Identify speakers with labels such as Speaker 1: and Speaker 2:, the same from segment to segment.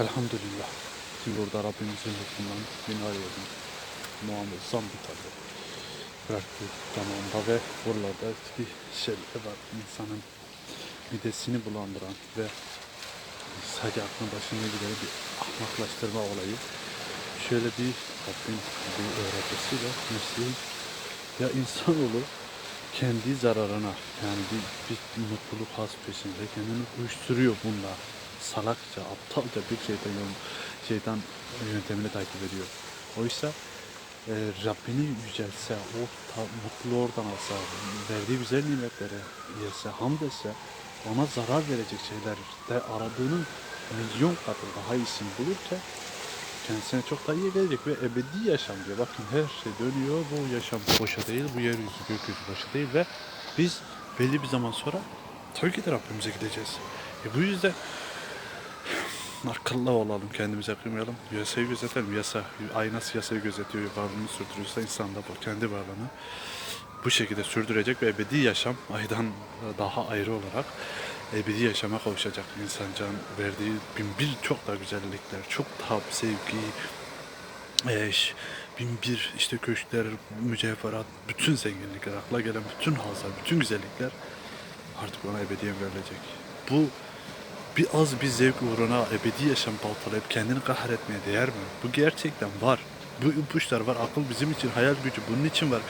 Speaker 1: Elhamdülillah. Şimdi burada Rabbimizin hükmünden bina yedim. Muazzam bir tabi. Bıraktı zamanında ve buralarda bir şeyler var. insanın midesini bulandıran ve sadece aklın başına giden bir ahmaklaştırma olayı. Şöyle bir Rabbin bir öğretisiyle Mesih'in ya insanoğlu kendi zararına yani bir, bir mutluluk has peşinde kendini uyuşturuyor bununla. Salakça, aptalca bir şeytan, yol, şeytan yöntemini takip ediyor. Oysa e, Rabbini yücelse, o ta, mutluluğu oradan alsa, verdiği güzel nimetlere yese, hamd etse, ona zarar verecek şeyler de aradığının milyon katı daha iyisini bulursa kendisine çok daha iyi gelecek ve ebedi yaşam diyor. Bakın her şey dönüyor. Bu yaşam boşa değil, bu yeryüzü gökyüzü boşa değil ve biz belli bir zaman sonra tabii ki de Rabbimize gideceğiz. E bu yüzden akıllı olalım, kendimize kıymayalım. Yasayı gözetelim. Yasa, ay nasıl yasayı gözetiyor, varlığını sürdürüyorsa insan da bu kendi varlığını bu şekilde sürdürecek ve ebedi yaşam aydan daha ayrı olarak ebedi yaşama kavuşacak insan can verdiği bin bir çok daha güzellikler, çok daha sevgi, eş, bin bir işte köşkler, mücevherat, bütün zenginlikler, akla gelen bütün hazlar, bütün güzellikler artık ona ebediyen verilecek. Bu bir az bir zevk uğruna ebedi yaşam baltalayıp kendini kahretmeye değer mi? Bu gerçekten var. Bu ipuçlar var. Akıl bizim için, hayal gücü bunun için var.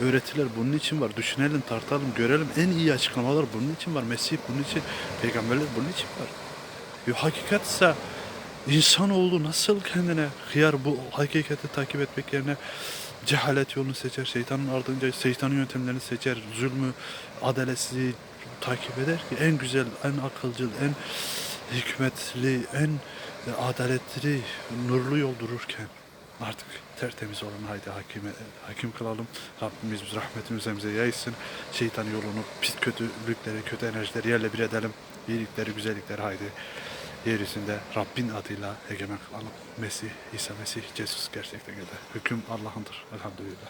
Speaker 1: Öğretiler bunun için var. Düşünelim, tartalım, görelim. En iyi açıklamalar bunun için var. Mesih bunun için, peygamberler bunun için var. Bir hakikat ise insanoğlu nasıl kendine hıyar bu hakikati takip etmek yerine cehalet yolunu seçer, şeytanın ardınca şeytanın yöntemlerini seçer, zulmü, adaletsizliği takip eder ki en güzel, en akılcıl, en hikmetli, en adaletli, nurlu yol dururken artık tertemiz olan haydi hakime, hakim kılalım. Rabbimiz rahmetini üzerimize yaysın. Şeytan yolunu, pis kötülükleri, kötü enerjileri yerle bir edelim. İyilikleri, güzellikleri haydi yeryüzünde Rabbin adıyla egemen kılalım. Mesih, İsa Mesih, Jesus gerçekten geldi. Hüküm Allah'ındır. Elhamdülillah.